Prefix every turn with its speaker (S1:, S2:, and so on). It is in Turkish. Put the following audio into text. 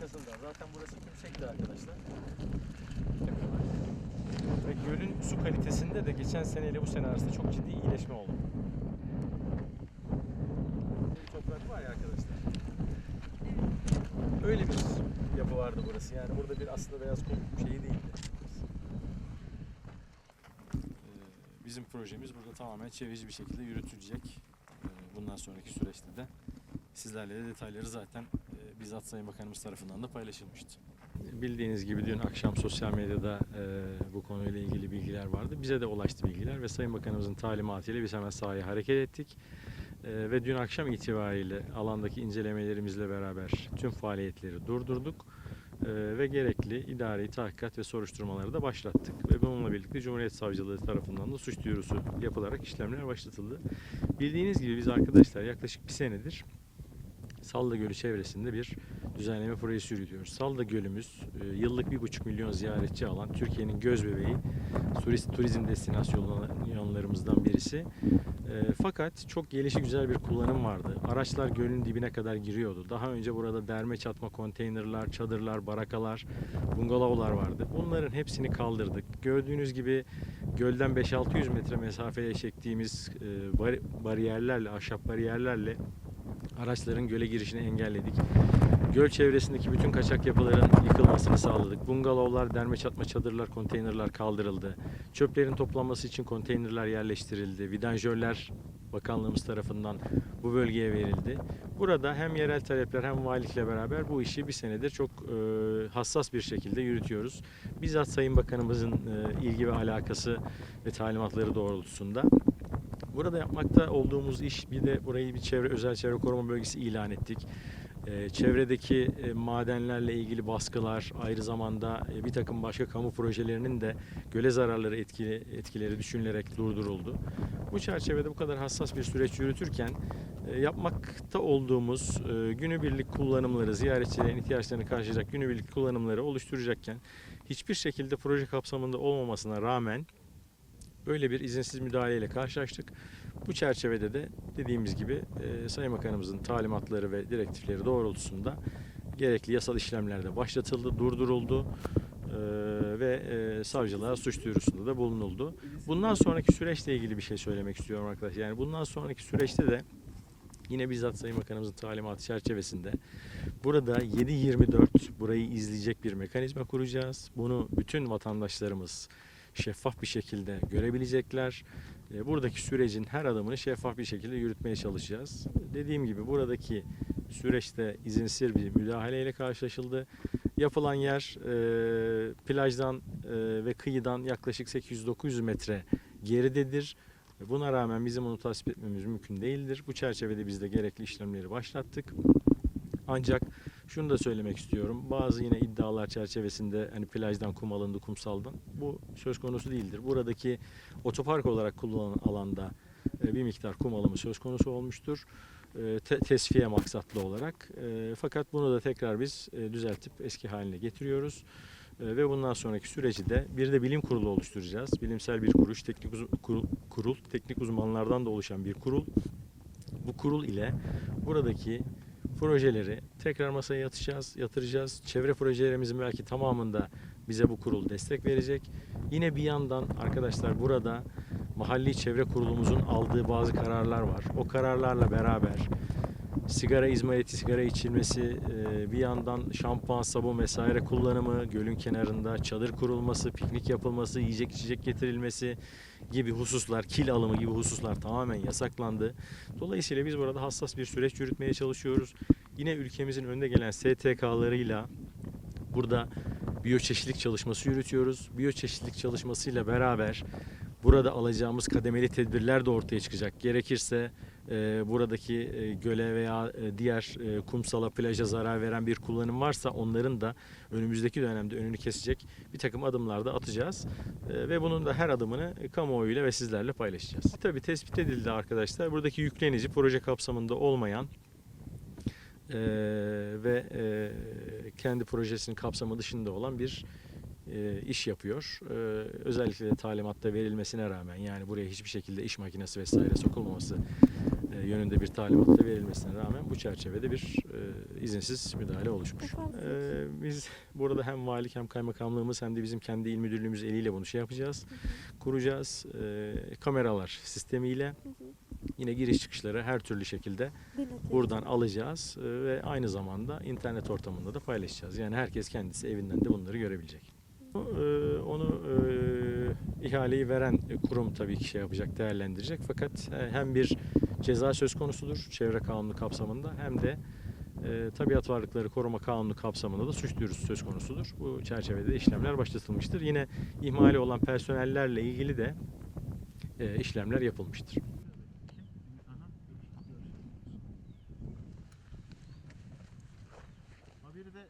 S1: arkasında. Zaten burası tümsekti arkadaşlar. Ve gölün su kalitesinde de geçen seneyle bu sene arasında çok ciddi iyileşme oldu. Toprak var ya arkadaşlar. Öyle bir yapı vardı burası. Yani burada bir aslında beyaz kum şeyi değildi. Ee, Bizim projemiz burada tamamen çevreci bir şekilde yürütülecek. Ee, Bundan sonraki süreçte de sizlerle de detayları zaten bizzat Sayın Bakanımız tarafından da paylaşılmıştı. Bildiğiniz gibi dün akşam sosyal medyada e, bu konuyla ilgili bilgiler vardı. Bize de ulaştı bilgiler ve Sayın Bakanımızın talimatıyla biz hemen sahaya hareket ettik. E, ve dün akşam itibariyle alandaki incelemelerimizle beraber tüm faaliyetleri durdurduk. E, ve gerekli idari tahkikat ve soruşturmaları da başlattık. Ve bununla birlikte Cumhuriyet Savcılığı tarafından da suç duyurusu yapılarak işlemler başlatıldı. Bildiğiniz gibi biz arkadaşlar yaklaşık bir senedir Salda Gölü çevresinde bir düzenleme projesi yürütüyoruz. Salda Gölümüz e, yıllık bir buçuk milyon ziyaretçi alan Türkiye'nin göz bebeği turist turizm destinasyonlarımızdan birisi. E, Fakat çok gelişi güzel bir kullanım vardı. Araçlar gölün dibine kadar giriyordu. Daha önce burada derme çatma konteynerlar, çadırlar, barakalar, bungalovlar vardı. Bunların hepsini kaldırdık. Gördüğünüz gibi gölden 5-600 metre mesafeye çektiğimiz e, bar- bariyerlerle, ahşap bariyerlerle araçların göle girişini engelledik. Göl çevresindeki bütün kaçak yapıların yıkılmasını sağladık. Bungalovlar, derme çatma çadırlar, konteynerlar kaldırıldı. Çöplerin toplanması için konteynerler yerleştirildi. Vidanjörler Bakanlığımız tarafından bu bölgeye verildi. Burada hem yerel talepler hem valilikle beraber bu işi bir senedir çok e, hassas bir şekilde yürütüyoruz. Bizzat Sayın Bakanımızın e, ilgi ve alakası ve talimatları doğrultusunda Burada yapmakta olduğumuz iş bir de burayı bir çevre özel çevre koruma bölgesi ilan ettik. Ee, çevredeki e, madenlerle ilgili baskılar, ayrı zamanda e, bir takım başka kamu projelerinin de göle zararları etkili, etkileri düşünülerek durduruldu. Bu çerçevede bu kadar hassas bir süreç yürütürken e, yapmakta olduğumuz e, günübirlik kullanımları, ziyaretçilerin ihtiyaçlarını karşılayacak günübirlik kullanımları oluşturacakken hiçbir şekilde proje kapsamında olmamasına rağmen böyle bir izinsiz müdahaleyle karşılaştık. Bu çerçevede de dediğimiz gibi e, Sayın Bakanımızın talimatları ve direktifleri doğrultusunda gerekli yasal işlemler de başlatıldı, durduruldu e, ve e, savcılığa suç duyurusunda da bulunuldu. Bundan sonraki süreçle ilgili bir şey söylemek istiyorum arkadaşlar. Yani bundan sonraki süreçte de yine bizzat Sayın Bakanımızın talimatı çerçevesinde burada 7-24 burayı izleyecek bir mekanizma kuracağız. Bunu bütün vatandaşlarımız şeffaf bir şekilde görebilecekler. E, Buradaki sürecin her adımını şeffaf bir şekilde yürütmeye çalışacağız. Dediğim gibi buradaki süreçte izinsiz bir müdahaleyle karşılaşıldı. Yapılan yer e, plajdan e, ve kıyıdan yaklaşık 800-900 metre geridedir. Buna rağmen bizim onu tasvip etmemiz mümkün değildir. Bu çerçevede biz de gerekli işlemleri başlattık. Ancak şunu da söylemek istiyorum. Bazı yine iddialar çerçevesinde hani plajdan kum alındı, kumsaldan. Bu söz konusu değildir. Buradaki otopark olarak kullanılan alanda e, bir miktar kum alımı söz konusu olmuştur. E, te- tesfiye maksatlı olarak. E, Fakat bunu da tekrar biz düzeltip eski haline getiriyoruz. Ve bundan sonraki süreci de bir de bilim kurulu oluşturacağız. Bilimsel bir kuruş, teknik uz- kurul, teknik uzmanlardan da oluşan bir kurul. Bu kurul ile buradaki projeleri tekrar masaya yatacağız, yatıracağız. Çevre projelerimizin belki tamamında bize bu kurul destek verecek. Yine bir yandan arkadaşlar burada mahalli çevre kurulumuzun aldığı bazı kararlar var. O kararlarla beraber sigara izmariti, sigara içilmesi, e, bir yandan şampuan, sabun vesaire kullanımı, gölün kenarında çadır kurulması, piknik yapılması, yiyecek içecek getirilmesi gibi hususlar, kil alımı gibi hususlar tamamen yasaklandı. Dolayısıyla biz burada hassas bir süreç yürütmeye çalışıyoruz. Yine ülkemizin önde gelen STK'larıyla burada biyoçeşitlilik çalışması yürütüyoruz. Biyoçeşitlilik çalışmasıyla beraber burada alacağımız kademeli tedbirler de ortaya çıkacak. Gerekirse e, buradaki e, göle veya e, diğer e, kumsala, plaja zarar veren bir kullanım varsa onların da önümüzdeki dönemde önünü kesecek bir takım adımlar da atacağız. E, ve bunun da her adımını e, kamuoyuyla ve sizlerle paylaşacağız. Tabii tespit edildi arkadaşlar. Buradaki yüklenici proje kapsamında olmayan ve kendi projesinin kapsamı dışında olan bir e, iş yapıyor. E, özellikle de talimatta verilmesine rağmen yani buraya hiçbir şekilde iş makinesi vesaire sokulmaması e, yönünde bir talimat da verilmesine rağmen bu çerçevede bir e, izinsiz müdahale oluşmuş. E, biz burada hem valilik hem kaymakamlığımız hem de bizim kendi il müdürlüğümüz eliyle bunu şey yapacağız. Kuracağız. E, kameralar sistemiyle yine giriş çıkışları her türlü şekilde buradan alacağız ve aynı zamanda internet ortamında da paylaşacağız. Yani herkes kendisi evinden de bunları görebilecek. E, Onu e, ihaleyi veren kurum tabii ki şey yapacak, değerlendirecek. Fakat e, hem bir ceza söz konusudur çevre kanunu kapsamında hem de e, tabiat varlıkları koruma kanunu kapsamında da suç duyurusu söz konusudur. Bu çerçevede de işlemler başlatılmıştır. Yine ihmali olan personellerle ilgili de işlemler yapılmıştır.
S2: Haberi de